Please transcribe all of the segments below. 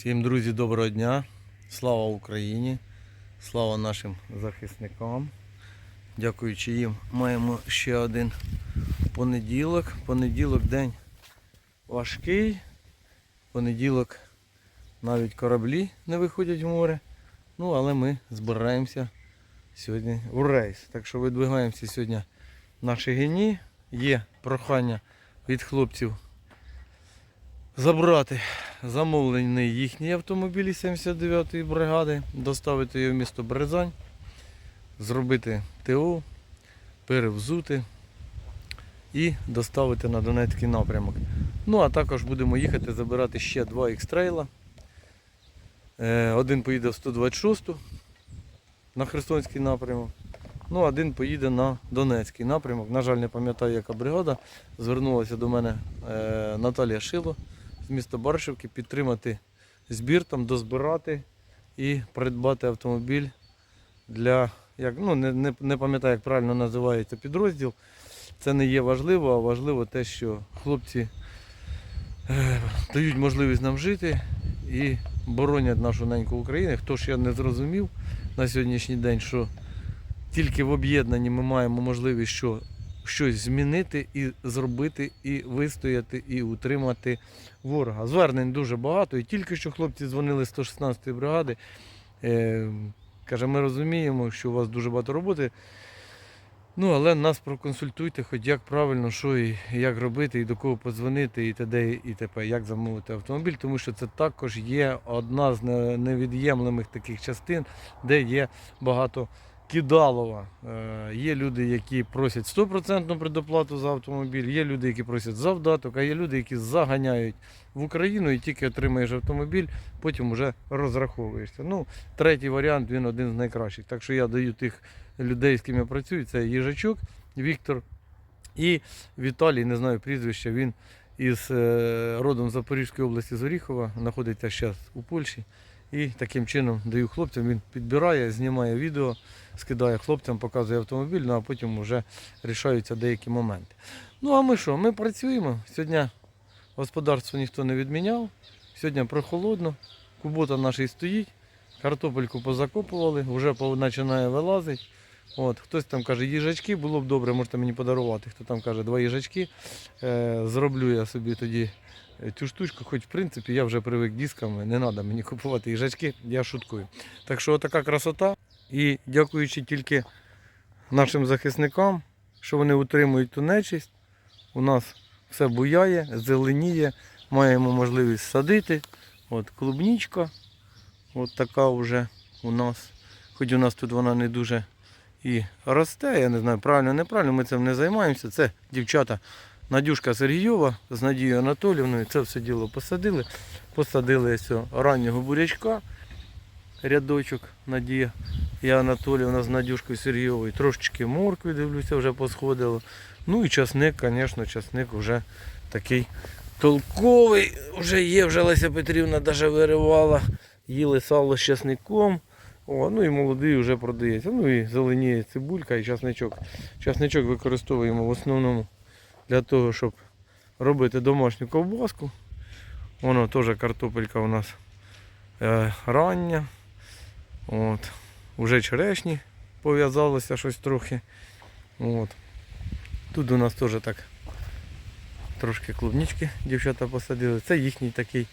Всім друзі, доброго дня. Слава Україні, слава нашим захисникам. Дякуючи їм, маємо ще один понеділок. Понеділок день важкий. Понеділок навіть кораблі не виходять в море. Ну, але ми збираємося сьогодні у рейс. Так що видвигаємося сьогодні на Шигині. Є прохання від хлопців забрати замовлений їхній автомобіль 79-ї бригади, доставити його в місто Березань, зробити ТО, перевзути і доставити на Донецький напрямок. Ну а також будемо їхати забирати ще два екстрейла. Е, Один поїде в 126-ту на Херсонський напрямок. Ну, один поїде на Донецький напрямок. На жаль, не пам'ятаю, яка бригада. Звернулася до мене е, Наталія Шило міста Баршівки підтримати збір, там дозбирати і придбати автомобіль для, як, ну не, не, не пам'ятаю, як правильно називається підрозділ. Це не є важливо, а важливо те, що хлопці е, дають можливість нам жити і боронять нашу неньку Україну. Хто ж я не зрозумів на сьогоднішній день, що тільки в об'єднанні ми маємо можливість що, щось змінити і зробити, і вистояти, і утримати ворога. Звернень дуже багато. І тільки що хлопці дзвонили з 116-ї бригади. Е, каже, ми розуміємо, що у вас дуже багато роботи. Ну, але нас проконсультуйте, хоч як правильно, що і як робити, і до кого подзвонити, і т.д. і т.п. як замовити автомобіль, тому що це також є одна з не- невід'ємлемих таких частин, де є багато кидалова. Е, Є люди, які просять 100% предоплату за автомобіль, є люди, які просять завдаток, а є люди, які заганяють в Україну і тільки отримаєш автомобіль, потім вже розраховуєшся. Ну, третій варіант він один з найкращих. Так що я даю тих людей, з ким я працюю, це Їжачук, Віктор і Віталій, не знаю прізвища, він із е, родом Запорізької області з Оріхова, знаходиться зараз у Польщі. І таким чином даю хлопцям, він підбирає, знімає відео, скидає хлопцям, показує автомобіль, ну а потім вже рішаються деякі моменти. Ну а ми що? Ми працюємо. Сьогодні господарство ніхто не відміняв. Сьогодні прохолодно, кубота наш і стоїть, картопельку позакопували, вже починає вилазити. От, хтось там каже, їжачки, було б добре, можете мені подарувати. Хто там каже, два їжачки. Е, зроблю я собі тоді цю штучку, хоч в принципі я вже привик дисками, не треба мені купувати їжачки, я шуткую. Так що така красота. І дякуючи тільки нашим захисникам, що вони утримують ту нечисть, у нас все буяє, зеленіє, маємо можливість садити. От клубнічка, от така вже у нас. Хоч у нас тут вона не дуже і росте, я не знаю, правильно, неправильно, ми цим не займаємося. Це дівчата Надюшка Сергійова з Надією Анатолівною. Це все діло посадили. Посадили раннього бурячка, рядочок Надія і Анатолівна з Надюшкою Сергійовою. Трошечки моркви, дивлюся, вже посходило. Ну і часник, звісно, часник вже такий толковий. Вже є, вже Леся Петрівна навіть виривала, їли сало з часником. О, ну і молодий вже продається. Ну і зеленіє цибулька і часничок. Часничок використовуємо в основному для того, щоб робити домашню ковбаску. Воно теж картопелька у нас е, рання. От. Уже черешні пов'язалося щось трохи. От. Тут у нас теж так трошки клубнички дівчата посадили. Це їхній такий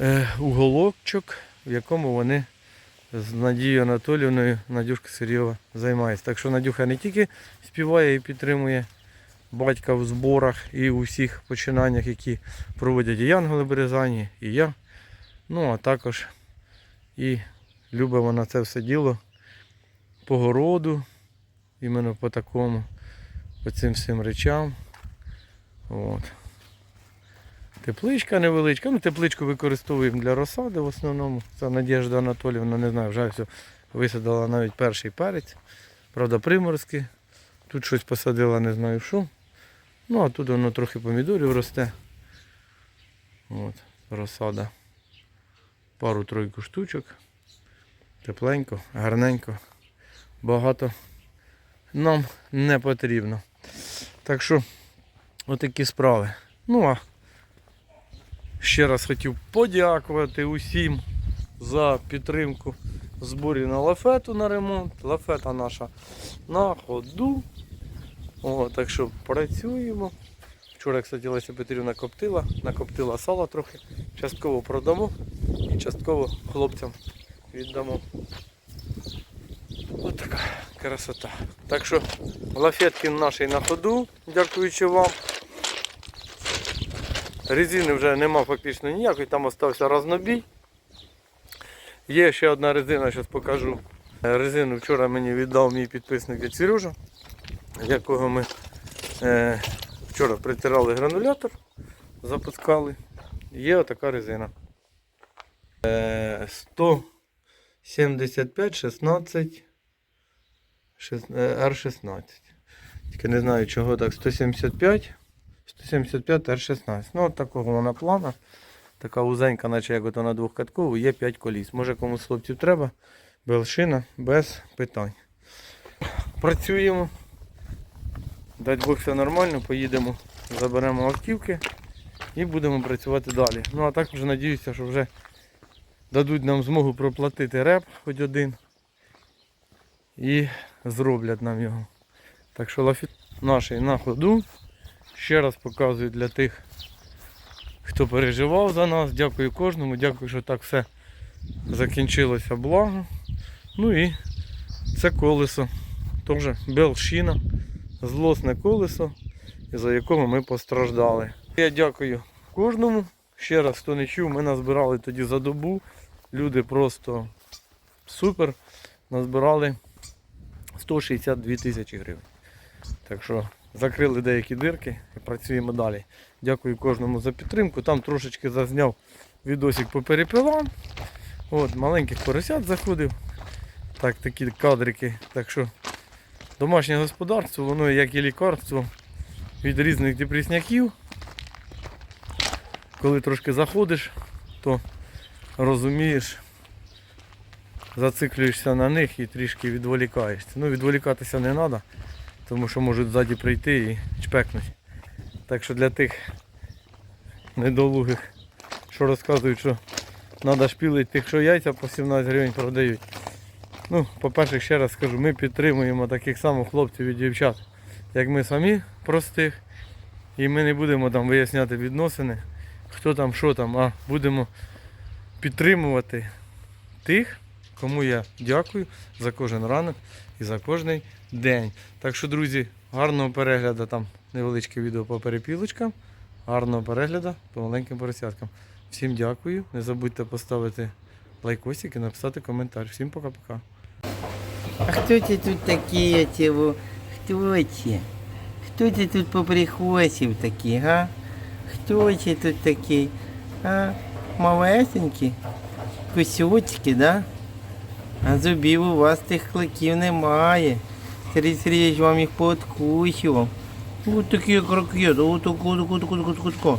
е, уголочок, в якому вони з Надією Анатоліївною Надюшка Сергійова займається. Так що Надюха не тільки співає і підтримує батька в зборах і у всіх починаннях, які проводять і Янголи Березані, і я. Ну, а також і любить вона це все діло по городу, іменно по такому, по цим всім речам. От. Тепличка невеличка. Ну, тепличку використовуємо для розсади в основному. Це Надіжда Анатоліївна, не знаю, вже все висадила навіть перший перець. Правда, приморський. Тут щось посадила, не знаю що. Ну, а тут воно трохи помідорів росте. От, розсада. Пару-тройку штучок. Тепленько, гарненько. Багато нам не потрібно. Так що, отакі справи. Ну а Ще раз хотів подякувати усім за підтримку зборі на лафету на ремонт. Лафета наша на ходу. О, так що працюємо. Вчора, кстати, Леся Петрівна коптила, накоптила сала трохи. Частково продамо і частково хлопцям віддамо. Ось така красота. Так що лафетки наші на ходу, дякуючи вам. Резини вже нема фактично ніякої, там остався разнобій. Є ще одна резина, зараз покажу. Резину вчора мені віддав мій підписник дядь Сережа, якого ми е, вчора притирали гранулятор, запускали. Є отака резина. Е, 175 16 шест- е, R16. Тільки не знаю чого так. 175 175 R16. Ну, от такого вона плана. Така узенька, наче як ото на двохкаткову, є 5 коліс. Може комусь хлопців треба. Белшина без питань. Працюємо. Дай Бог все нормально, поїдемо, заберемо автівки і будемо працювати далі. Ну а так вже надіюся, що вже дадуть нам змогу проплатити реп хоч один. І зроблять нам його. Так що лафіт наш на ходу. Ще раз показую для тих, хто переживав за нас. Дякую кожному, дякую, що так все закінчилося благо. Ну і це колесо. Теж белшина, злосне колесо, за якого ми постраждали. Я дякую кожному. Ще раз, хто не чув, ми назбирали тоді за добу. Люди просто супер. Назбирали 162 тисячі гривень. Так що закрили деякі дирки і працюємо далі. Дякую кожному за підтримку. Там трошечки зазняв відосик по перепилам. От, маленьких поросят заходив. Так, такі кадрики. Так що домашнє господарство, воно як і лікарство від різних депресняків. Коли трошки заходиш, то розумієш, зациклюєшся на них і трішки відволікаєшся. Ну, відволікатися не треба, тому що можуть ззаді прийти і чпекнуть. Так що для тих недолугих, що розказують, що треба шпілити тих, що яйця по 17 гривень продають. Ну, по-перше, ще раз скажу, ми підтримуємо таких самих хлопців і дівчат, як ми самі простих. І ми не будемо там виясняти відносини, хто там, що там, а будемо підтримувати тих, кому я дякую за кожен ранок і за кожний день. Так що, друзі, гарного перегляду там невеличке відео по перепілочкам, гарного перегляду по маленьким поросяткам. Всім дякую. Не забудьте поставити лайкосик і написати коментар. Всім пока-пока. А кто те тут такие, тего? Кто те? Кто те тут поприхвосив такие, а? Кто те тут такие? А? Малесенькі? Кусючки, да? А зубів у вас тих кликів немає. Сергій Сергійович вам їх пооткусював. Ось такі крокет, ось таку, таку, таку, таку, таку, таку.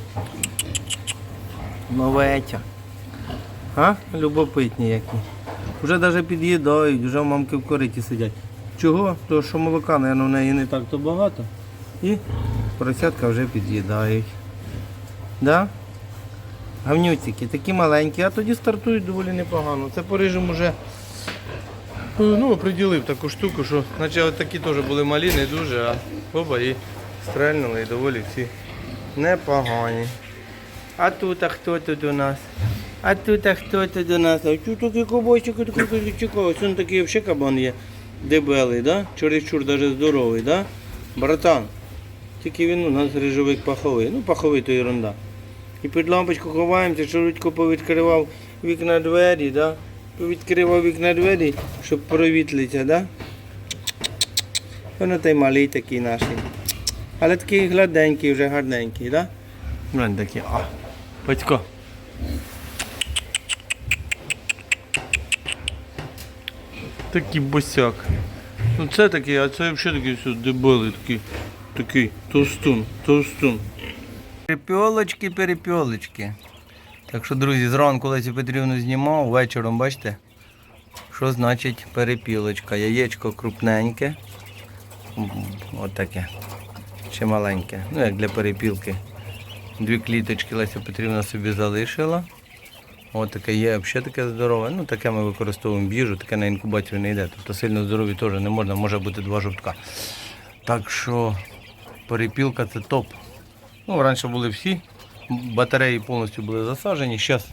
Новеця. А? Любопитні які. Вже навіть під'їдають, вже мамки в кориті сидять. Чого? Тому що молока, мабуть, в неї не так то багато. І поросятка вже під'їдають. Да? Гавнюцики, такі маленькі, а тоді стартують доволі непогано. Це по рижим уже Ну, приділив таку штуку, що наче такі теж були малі, не дуже, а оба і стрельнули і доволі всі непогані. А тут а хто тут у нас? А тут а хто тут у нас? А тут такий кабачок, такий. Ось він такий взагалі кабан є. Дебелий, да? Чересчур даже здоровий, да? Братан. Тільки він у нас рижовик паховий. Ну, паховий то ерунда. І під лампочку ховаємося, що Рудько повідкривав вікна двері, да? Повідкривав вікна двері, щоб провітлиться, да? Воно та малий такий наш. Але такий гладенький, вже гарненький, да? Глянь такі, а, батько. Такий босяк. Ну це такий, а це взагалі такий все дебелий, такий, такий товстун, товстун. Перепьолочки, перепьолочки. Так що, друзі, зранку Лесі Петрівну знімав, вечором бачите, що значить перепілочка. Яєчко крупненьке. М, От. Ще маленьке. Ну, як для перепілки. Дві кліточки Леся Петрівна собі залишила. От таке є, взагалі таке здорове. Ну, таке ми використовуємо в їжу, таке на інкубацію не йде. Тобто сильно здорові теж не можна, може бути два жовтка. Так що перепілка це топ. Ну, раніше були всі, батареї повністю були засаджені. Зараз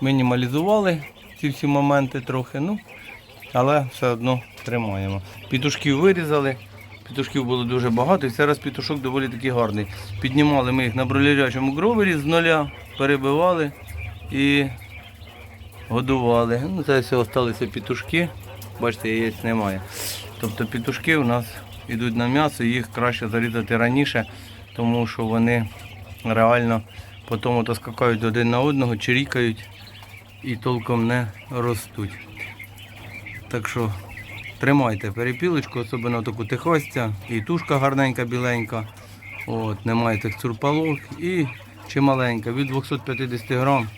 мінімалізували ці всі моменти трохи, ну, але все одно тримаємо. Пітушків вирізали, пітушків було дуже багато, і зараз пітушок доволі таки гарний. Піднімали ми їх на бролярячому гровері з нуля, перебивали і годували. Ну, це залишилися пітушки. Бачите, яєць немає. Тобто пітушки у нас йдуть на м'ясо, їх краще зарізати раніше, тому що вони реально потім скакають один на одного, чирікають і толком не ростуть. Так що тримайте перепілочку, особливо таку тихостя, і тушка гарненька, біленька. От, немає тих цурпалок і чималенька, від 250 грам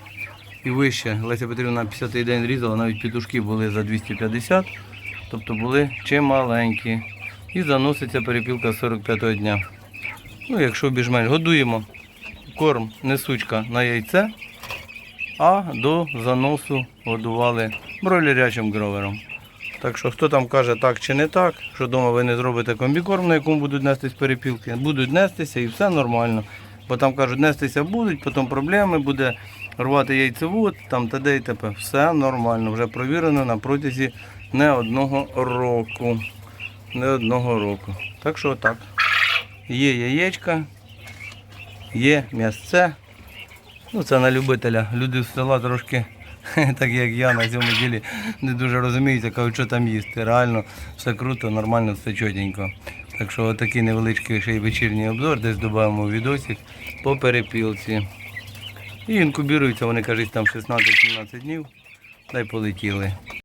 і вище. Леся Петрівна 50-й день різала, навіть петушки були за 250, тобто були чималенькі. І заноситься перепілка 45-го дня. Ну, якщо більш-менш годуємо, корм несучка на яйце, а до заносу годували бройлерячим гровером. Так що хто там каже так чи не так, що вдома ви не зробите комбікорм, на якому будуть нестись перепілки, будуть нестися і все нормально. Бо там кажуть, нестися будуть, потім проблеми, буде рвати яйцевод, там т.д. і т.п. Все нормально, вже провірено на протязі не одного року. Не одного року. Так що так. Є яєчка, є м'ясце. Ну, це на любителя. Люди з села трошки, так як я на цьому ділі, не дуже розуміються, кажуть, що там їсти. Реально все круто, нормально, все чотенько. Так що отакий невеличкий ще й вечірній обзор, десь додаємо відосик по перепілці. І інкубіруються, вони кажуть, там 16-17 днів. Та й полетіли.